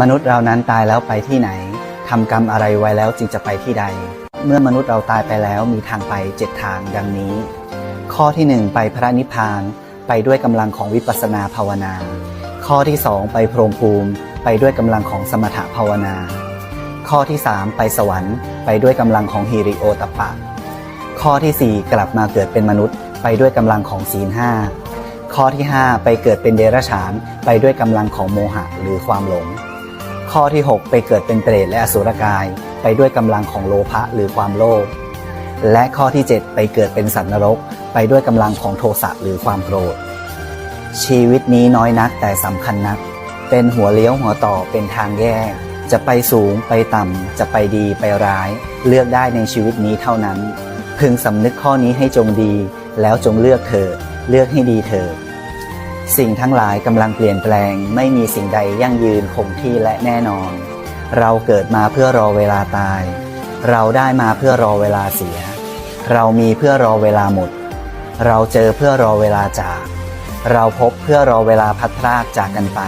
มนุษย์เรานั้นตายแล้วไปที่ไหนทำกรรมอะไรไว้แล้วจึงจะไปที่ใด เมื่อมนุษย์เราตายไปแล้วมีทางไปเจ็ดทางดังนี้ ข้อที่หนึ่งไปพระนิพพานไปด้วยกำลังของวิปัสสนาภาวนา ข้อที่สองไปพรหมภูมิ ไปด้วยกำลังของสมถภาวนา ข้อที่สามไปสวรรค์ ไปด้วยกำลังของฮิริโอตปะ ข้อที่สี่กลับมาเกิดเป็นมนุษย์ ไปด้วยกำลังของศีลห้าข้อที่ 5 ไปเกิดเป็นเดรัจฉาน ไปด้วยกำลังของโมหะหรือความหลง ข้อที่ 6 ไปเกิดเป็นเปรตและอสุรกายไปด้วยกำลังของโลภะหรือความโลภและข้อที่ 7 ไปเกิดเป็นสัตว์นรก ไปด้วยกำลังของโทสะหรือความโกรธ ชีวิตนี้น้อยนักแต่สำคัญนัก เป็นหัวเลี้ยวหัวต่อเป็นทางแยกจะไปสูงไปต่ำจะไปดีไปร้าย เลือกได้ในชีวิตนี้เท่านั้น พึงสำนึกข้อนี้ให้จงดี แล้วจงเลือกเถิดเลือกให้ดีเถิด สิ่งทั้งหลายกำลังเปลี่ยนแปลง ไม่มีสิ่งใดยั่งยืนคงที่และแน่นอน เราเกิดมาเพื่อรอเวลาตาย เราได้มาเพื่อรอเวลาเสีย เรามีเพื่อรอเวลาหมด เราเจอเพื่อรอเวลาจาก เราพบเพื่อรอเวลาพัดพรากจากกันไป